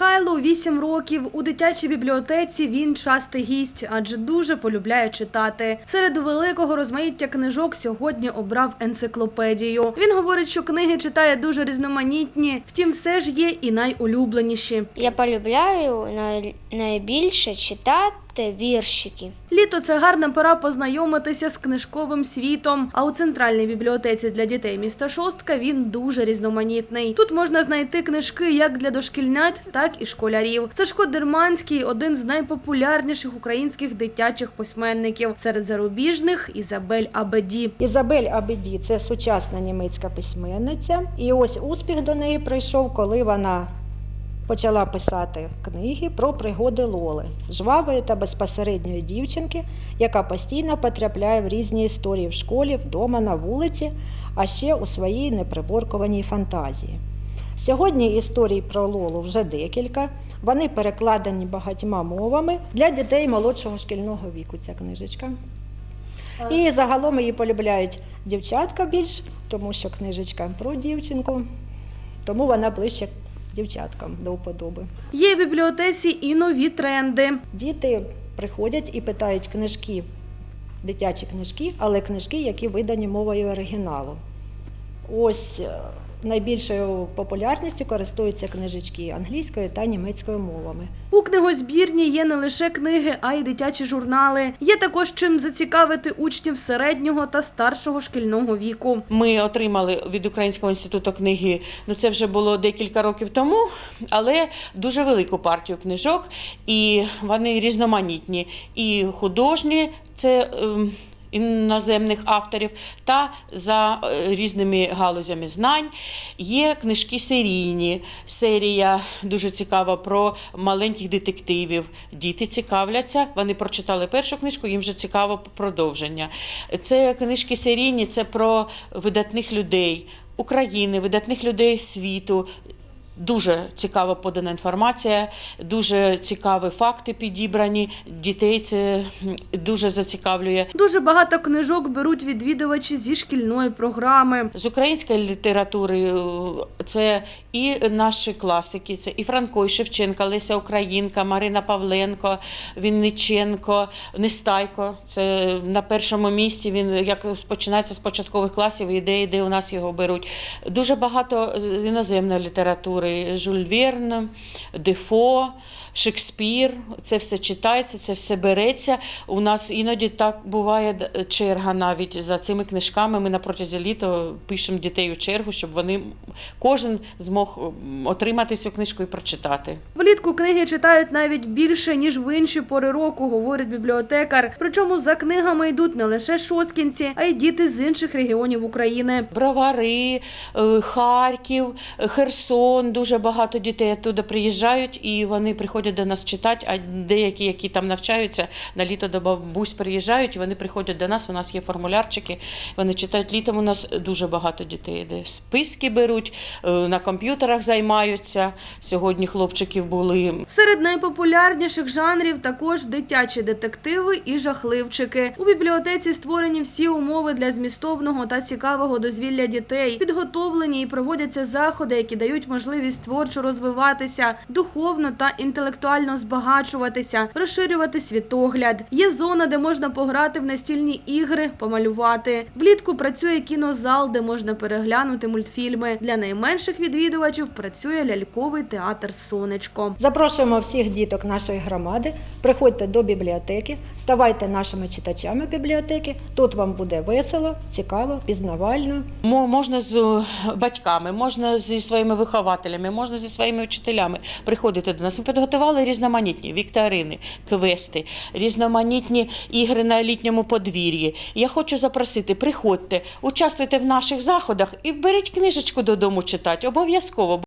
Михайлу 8 років. У дитячій бібліотеці він частий гість, адже дуже полюбляє читати. Серед великого розмаїття книжок сьогодні обрав енциклопедію. Він говорить, що книги читає дуже різноманітні, втім, все ж є і найулюбленіші. Я полюбляю най- найбільше читати віршики. Літо це гарна пора познайомитися з книжковим світом. А у центральній бібліотеці для дітей міста Шостка він дуже різноманітний. Тут можна знайти книжки як для дошкільнят, так і школярів. Сашко Дерманський один з найпопулярніших українських дитячих письменників. Серед зарубіжних Ізабель Абеді. Ізабель Абеді це сучасна німецька письменниця. І ось успіх до неї прийшов, коли вона почала писати книги про пригоди Лоли, жвавої та безпосередньої дівчинки, яка постійно потрапляє в різні історії в школі, вдома, на вулиці, а ще у своїй неприборкуваній фантазії. Сьогодні історій про Лолу вже декілька. Вони перекладені багатьма мовами для дітей молодшого шкільного віку. Ця книжечка. І загалом її полюбляють дівчатка більш, тому що книжечка про дівчинку, тому вона ближче дівчаткам до вподоби. Є в бібліотеці і нові тренди. Діти приходять і питають книжки, дитячі книжки, але книжки, які видані мовою оригіналу. Ось е, найбільшою популярністю користуються книжечки англійською та німецькою мовами. У книгозбірні є не лише книги, а й дитячі журнали. Є також чим зацікавити учнів середнього та старшого шкільного віку. Ми отримали від Українського інституту книги, ну це вже було декілька років тому, але дуже велику партію книжок, і вони різноманітні, і художні, це ем, іноземних авторів, та за е, різними галузями знань. Є книжки серійні. Серія дуже цікава про маленьких детективів. Діти цікавляться, вони прочитали першу книжку, їм вже цікаво продовження. Це книжки серійні, це про видатних людей України, видатних людей світу. Дуже цікаво подана інформація, дуже цікаві факти підібрані. Дітей це дуже зацікавлює. Дуже багато книжок беруть відвідувачі зі шкільної програми. З української літератури е, це і наші класики, це і Франко, і Шевченка, Леся Українка, Марина Павленко, Вінниченко, Нестайко. Це на першому місці. Він як починається з початкових класів, іде, де у нас його беруть. Дуже багато іноземної літератури: Жюль Верн, Дефо. Шекспір, це все читається, це все береться. У нас іноді так буває черга навіть за цими книжками. Ми на протязі літа пишемо дітей у чергу, щоб вони кожен змог отримати цю книжку і прочитати. Влітку книги читають навіть більше ніж в інші пори року, говорить бібліотекар. Причому за книгами йдуть не лише шосткінці, а й діти з інших регіонів України. Бровари, е, Харків, Херсон. Дуже багато дітей туди приїжджають і вони приходять до нас читати. А деякі, які там навчаються, на літо до бабусь приїжджають, вони приходять до нас. У нас є формулярчики. Вони читають літом. У нас дуже багато дітей йде. Списки беруть, е, на комп'ютерах займаються. Сьогодні хлопчиків були Серед найпопулярніших жанрів також дитячі детективи і жахливчики. У бібліотеці створені всі умови для змістовного та цікавого дозвілля дітей. Підготовлені і проводяться заходи, які дають можливість творчо розвиватися, духовно та інтелектуально збагачуватися, розширювати світогляд. Є зона, де можна пограти в настільні ігри, помалювати. Влітку працює кінозал, де можна переглянути мультфільми. Для найменших відвідувачів працює ляльковий театр Сонечко. Запрошуємо всіх діток нашої громади. Приходьте до бібліотеки, ставайте нашими читачами бібліотеки. Тут вам буде весело, цікаво, пізнавально. Мо- Можна з е, батьками, можна зі своїми вихователями, можна зі своїми вчителями приходити до нас. Ми підготували різноманітні вікторини, квести, різноманітні ігри на літньому подвір'ї. Я хочу запросити, приходьте, участвуйте в наших заходах і беріть книжечку додому читати. Обов'язково.